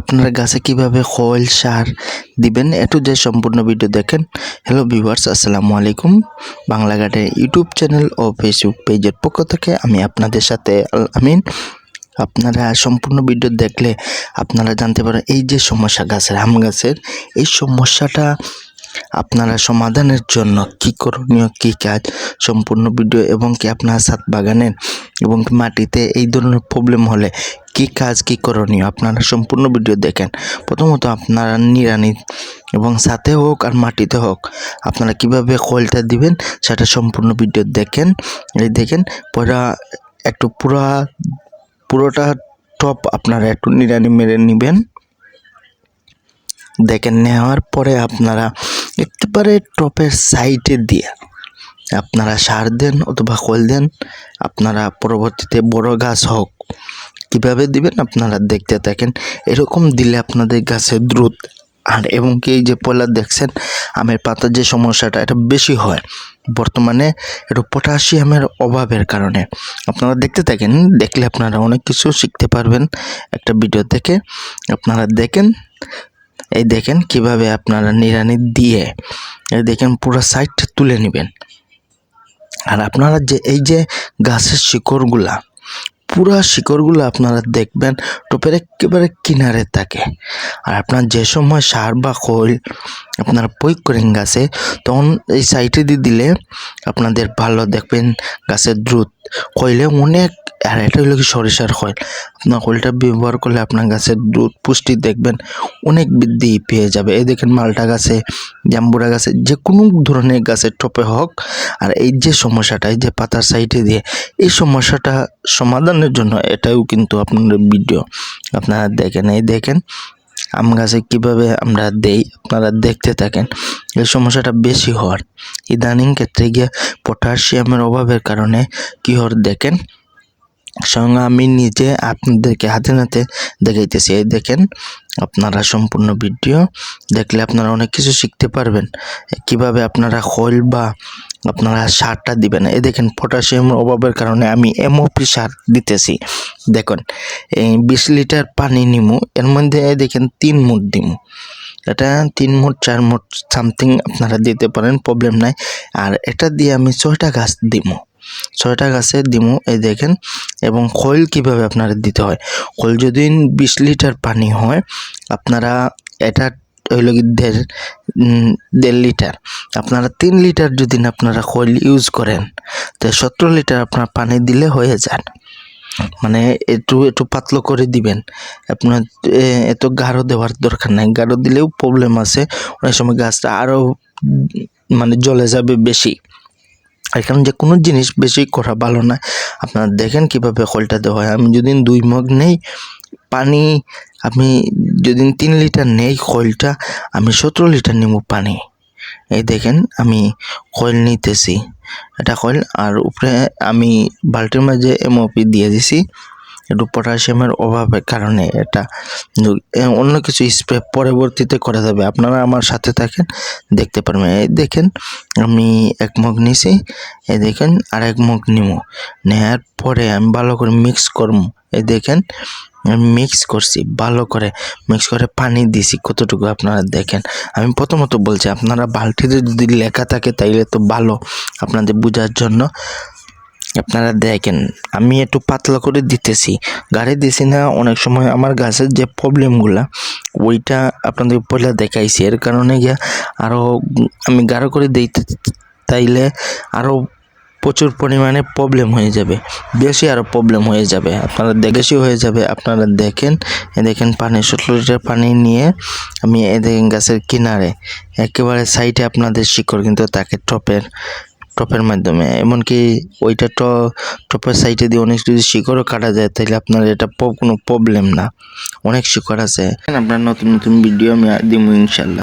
আপনার গাছে কীভাবে খোল, সার দিবেন একটু যে সম্পূর্ণ ভিডিও দেখেন। হ্যালো ভিউয়ার্স আসসালামু আলাইকুম। বাংলা গার্ডেন ইউটিউব চ্যানেল ও ফেসবুক পেজের পক্ষ থেকে আমি আপনাদের সাথে আমিন। আপনারা সম্পূর্ণ ভিডিও দেখলে আপনারা জানতে পারেন, এই যে সমস্যা গাছের, আম গাছের, এই সমস্যাটা আপনারা সমাধানের জন্য কি করণীয়, কি কাজ, সম্পূর্ণ ভিডিও এবং কি আপনার সাত বাগানের এবং মাটিতে এই ধরনের প্রবলেম হলে কি কাজ, কি করণীয়? আপনারা সম্পূর্ণ ভিডিও দেখেন। প্রথমত আপনারা নিরানি এবং সাথে হোক আর মাটিতে হোক, আপনারা কীভাবে খোলটা দিবেন সেটা সম্পূর্ণ ভিডিও দেখেন। এই দেখেন, পুরা একটু পুরা, পুরোটা টপ আপনারা একটু নিরানি মেরে নেবেন। দেখেন, নেওয়ার পরে আপনারা একেবারে টপের সাইডে দিয়ে আপনারা সার দেন অথবা খোল দেন। আপনারা পরবর্তীতে বড় গাছ হোক কীভাবে দিবেন আপনারা দেখতে থাকেন। এরকম দিলে আপনাদের গাছে দ্রুত আর এবং কি এই যে পয়লা দেখছেন, আমের পাতার যে সমস্যাটা, এটা বেশি হয়। বর্তমানে একটু পটাশিয়ামের অভাবের কারণে। আপনারা দেখতে থাকেন, দেখলে আপনারা অনেক কিছু শিখতে পারবেন। একটা ভিডিও থেকে আপনারা দেখেন, এই দেখেন কীভাবে আপনারা নিড়ানি দিয়ে, এই দেখেন পুরো সাইডটা তুলে নেবেন। আর আপনারা যে, এই যে গাছের শিকড়গুলা পুরো শিকড়গুলো আপনারা দেখবেন টোপের একেবারে কিনারে থাকে। আর আপনার যে সময় সার বা খোল আপনারা প্রয়োগ করেন গাছে, তখন এই সাইডে দিয়ে দিলে আপনাদের ভালো দেখবেন গাছের দ্রুত খইলে অনেক, আর এটা হলো কি সরিষার খৈল। আপনার খৈলটা ব্যবহার করলে আপনার গাছের দুধ পুষ্টি দেখবেন অনেক বৃদ্ধি পেয়ে যাবে। এই দেখেন মালটা গাছে, জাম্বুরা গাছে, যে কোনো ধরনের গাছের টপে হোক, আর এই যে সমস্যাটা, এই যে পাতার সাইডে দিয়ে, এই সমস্যাটা সমাধানের জন্য এটাও কিন্তু আপনার ভিডিও আপনারা দেখেন। এই দেখেন আম গাছে কীভাবে আমরা দেই, আপনারা দেখতে থাকেন। এই সমস্যাটা বেশি হওয়ার। ইদানিং ক্ষেত্রে গিয়ে পটাশিয়ামের অভাবের কারণে কী হওয়ার দেখেন? সঙ্গে আমি নিজে আপনাদেরকে হাতে নাতে দেখাইতেছি। এই দেখেন, আপনারা সম্পূর্ণ ভিডিও দেখলে আপনারা অনেক কিছু শিখতে পারবেন। কীভাবে আপনারা খৈল বা আপনারা সারটা দিবেন। এই দেখেন পটাশিয়ামের অভাবের কারণে আমি এমওপি সার দিতেছি। দেখুন, এই বিশ লিটার পানি নিমু, এর মধ্যে দেখেন তিন মুঠ দিমু। এটা তিন মুঠ, চার মুঠ, সামথিং আপনারা দিতে পারেন, প্রবলেম নাই। আর এটা দিয়ে আমি ছয়টা গাছ দিমু। ছয়টা গাছে দিমু, এই দেখেন, এবং খৈল কীভাবে আপনারা দিতে হয়। খৈল যদি বিশ লিটার পানি হয়, আপনারা এটা হইল কি দেড় দেড় লিটার। আপনারা তিন লিটার যদি আপনারা খৈল ইউজ করেন, তো সতেরো লিটার আপনার পানি দিলে হয়ে যান মানে একটু একটু পাতলো করে দিবেন। আপনার এত গাঢ় দেওয়ার দরকার নাই। গাঢ় দিলেও প্রবলেম আছে। অনেক সময় গাছটা আরও মানে জ্বলে যাবে বেশি। এখানে যে কোনো জিনিস বেশি করা ভালো না। আপনারা দেখেন কীভাবে খোলটা দেওয়া হয়। আমি যদি দুই মগ নেই পানি, আমি যদি তিন লিটার নেই খোলটা আমি সতেরো লিটার নেব পানি। এই দেখেন আমি কয়েল নিতেছি। এটা কয়েল, আর উপরে আমি বালতির মাঝে এমওপি দিয়ে দিছি। একটু পটাশিয়ামের অভাবের কারণে এটা অন্য কিছু স্প্রে পরবর্তীতে করা যাবে। আপনারা আমার সাথে থাকেন, দেখতে পারবেন। এই দেখেন, আমি এক মগ নিছি, এই দেখেন, আর এক মগ নিমো। নেওয়ার পরে আমি ভালো করে মিক্স করব এই দেখেন মিক্স করছি, ভালো করে মিক্স করে পানি দিছি, কতটুকু আপনারা দেখেন। আমি প্রথমত বলছি, আপনারা বালতিতে যদি লেখা থাকে, তাইলে তো ভালো আপনাদের বোঝার জন্য। আপনারা দেখেন, আমি একটু পাতলা করে দিতেছি। গাড়ি দিছি না, অনেক সময় আমার গাছের যে প্রবলেমগুলা ওইটা আপনাদের পয়লা দেখাইছি। এর কারণে গিয়া আরও আমি গাঢ় করে দিতে তাইলে আরও প্রচুর পরিমাণে প্রবলেম হয়ে যাবে। বেশি আরও প্রবলেম হয়ে যাবে। আপনারা বেশি হয়ে যাবে। আপনারা দেখেন, এ দেখেন পানি সতেরো লিটার পানি নিয়ে আমি এ দেখেন গাছের কিনারে, একেবারে সাইডে আপনাদের শিকড় কিন্তু তাকে টপের টপের মাধ্যমে, এমনকি ওইটা তো টপের সাইডে দিয়ে অনেক যদি শিকড়ও কাটা যায়, তাহলে আপনার এটা কোনো প্রবলেম না। অনেক শিকড় আছে। আপনার নতুন নতুন ভিডিও আমি দিব ইনশাল্লাহ